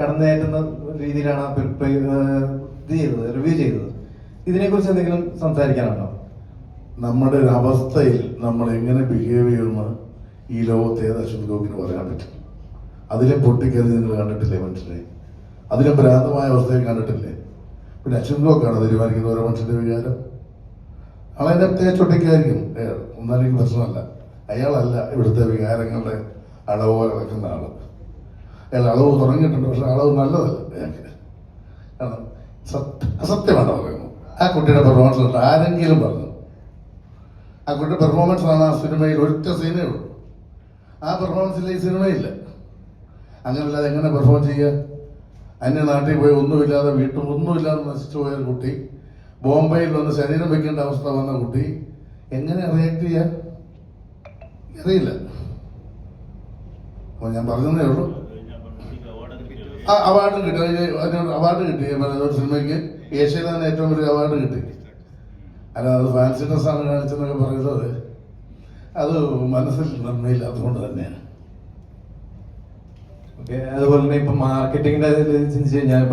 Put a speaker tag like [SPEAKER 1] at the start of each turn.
[SPEAKER 1] കടന്നുകയറ്റുന്ന രീതിയിലാണ് റിവ്യൂ ചെയ്തത് റിവ്യൂ ചെയ്തത്. ഇതിനെക്കുറിച്ച് എന്തെങ്കിലും സംസാരിക്കാനുണ്ടോ?
[SPEAKER 2] നമ്മുടെ ഒരു അവസ്ഥയിൽ നമ്മൾ എങ്ങനെ ബിഹേവ് ചെയ്യുമെന്ന് ഈ ലോകത്തെ ഏത് അശ്വത് ഗോപിന് പറയാൻ പറ്റും. അതിലും പൊട്ടിക്കരുത് നിങ്ങൾ കണ്ടിട്ടില്ലേ മനുഷ്യനെ അതിലും ഭ്രാന്തമായ അവസ്ഥയെ കണ്ടിട്ടില്ലേ? പിന്നെ അശ്വത് ഗോക്കാണ് തീരുമാനിക്കുന്നത് ഓരോ മനുഷ്യന്റെ വികാരം? ആളതിന്റെ തേച്ചൊട്ടിക്കായിരിക്കും ഒന്നാലും എനിക്ക് പ്രശ്നമല്ല. അയാളല്ല ഇവിടുത്തെ വികാരങ്ങളുടെ അളവ് കിടക്കുന്ന ആൾ. അയാൾ അളവ് തുടങ്ങിയിട്ടുണ്ട് പക്ഷെ അളവ് നല്ലതല്ല. കാരണം സത്യ അസത്യമാണ് പറയുന്നത്. ആ കുട്ടിയുടെ പെർഫോമൻസ് ഉണ്ട് ആരെങ്കിലും പറഞ്ഞു. ആ കുട്ടിയുടെ പെർഫോമൻസ് ആണ് ആ സിനിമയിൽ ഒറ്റ സീനേ ഉള്ളൂ. ആ പെർഫോമൻസിൽ ഈ സിനിമയില്ല. അങ്ങനെയല്ലാതെ എങ്ങനെ പെർഫോം ചെയ്യുക അന്യ നാട്ടിൽ പോയി ഒന്നുമില്ലാതെ വീട്ടിൽ ഒന്നുമില്ലാതെ നശിച്ചു പോയ ഒരു കുട്ടി ബോംബെയിൽ വന്ന് ശരീരം വെക്കേണ്ട അവസ്ഥ വന്ന കുട്ടി എങ്ങനെ റിയാക്ട് ചെയ്യാൻ അറിയില്ല. അപ്പോൾ ഞാൻ പറഞ്ഞതേ ഉള്ളൂ. അവാർഡ് കിട്ടി. അവാർഡ് കിട്ടി. ഒരു സിനിമയ്ക്ക് ഏഷ്യയിൽ തന്നെ ഏറ്റവും വലിയ അവാർഡ് കിട്ടി. അല്ല അത് ഫാൻസി ഡ്രസ്സാണ് കാണിച്ചെന്നൊക്കെ പറയുന്നത് അത് മനസ്സിൽ നന്മയില്ലാത്തതുകൊണ്ട് തന്നെയാണ്.
[SPEAKER 1] ഓക്കെ അതുപോലെ തന്നെ ഇപ്പൊ മാർക്കറ്റിംഗിന്റെ ചിന്തിച്ചു കഴിഞ്ഞാൽ